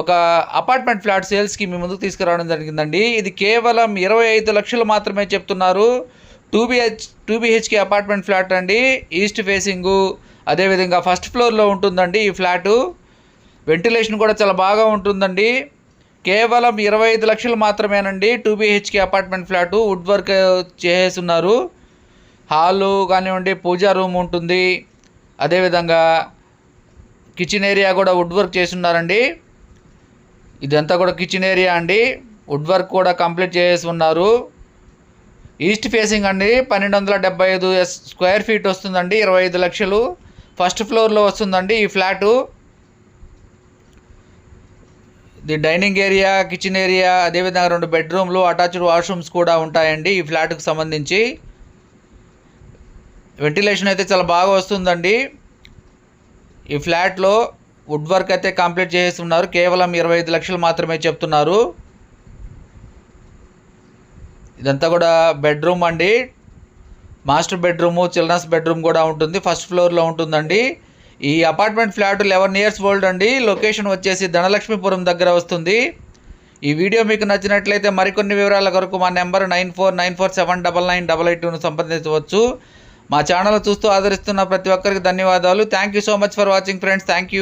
ఒక apartment flat సేల్స్కి మీ ముందుకు తీసుకురావడం జరిగిందండి. ఇది కేవలం ఇరవై ఐదు లక్షలు మాత్రమే చెప్తున్నారు. Two BH two BHK apartment flat అండి. ఈస్ట్ ఫేసింగు అదేవిధంగా ఫస్ట్ ఫ్లోర్లో ఉంటుందండి ఈ ఫ్లాటు వెంటిలేషన్ కూడా చాలా బాగా ఉంటుందండి. కేవలం ఇరవై ఐదు లక్షలు మాత్రమేనండి two BHK apartment flat wood work చేసేస్తున్నారు. హాలు కానివ్వండి పూజా రూమ్ ఉంటుంది. అదేవిధంగా కిచెన్ ఏరియా కూడా వుడ్ వర్క్ చేసి ఉన్నారండి ఇదంతా కూడా కిచెన్ ఏరియా అండి. వుడ్ వర్క్ కూడా కంప్లీట్ చేసి ఉన్నారు. ఈస్ట్ ఫేసింగ్ అండి. పన్నెండు వందల డెబ్బై ఐదు స్క్వేర్ ఫీట్ వస్తుందండి. ఇరవై ఐదు లక్షలు. ఫస్ట్ ఫ్లోర్లో వస్తుందండి ఈ ఫ్లాటు ఇది డైనింగ్ ఏరియా కిచెన్ ఏరియా అదేవిధంగా రెండు బెడ్రూమ్లు అటాచ్డ్ వాష్రూమ్స్ కూడా ఉంటాయండి ఈ ఫ్లాట్కి సంబంధించి. వెంటిలేషన్ అయితే చాలా బాగా వస్తుందండి. ఈ ఫ్లాట్లో వుడ్ వర్క్ అయితే కంప్లీట్ చేసి ఉన్నారు కేవలం ఇరవై ఐదు లక్షలు మాత్రమే చెప్తున్నారు. ఇదంతా కూడా బెడ్రూమ్ అండి. మాస్టర్ బెడ్రూము చిల్డ్రన్స్ బెడ్రూమ్ కూడా ఉంటుంది. ఫస్ట్ ఫ్లోర్లో ఉంటుందండి. ఈ apartment flat eleven years old అండి. లొకేషన్ వచ్చేసి ధనలక్ష్మీపురం దగ్గర వస్తుంది. ఈ వీడియో మీకు నచ్చినట్లయితే మరికొన్ని వివరాల కొరకు మా number nine four nine four seven double nine double eight టూను సంప్రదించవచ్చు. మా ఛానల్ చూస్తూ ఆదరిస్తున్న ప్రతి ఒక్కరికి ధన్యవాదాలు. Thank you so much for watching friends. Thank you.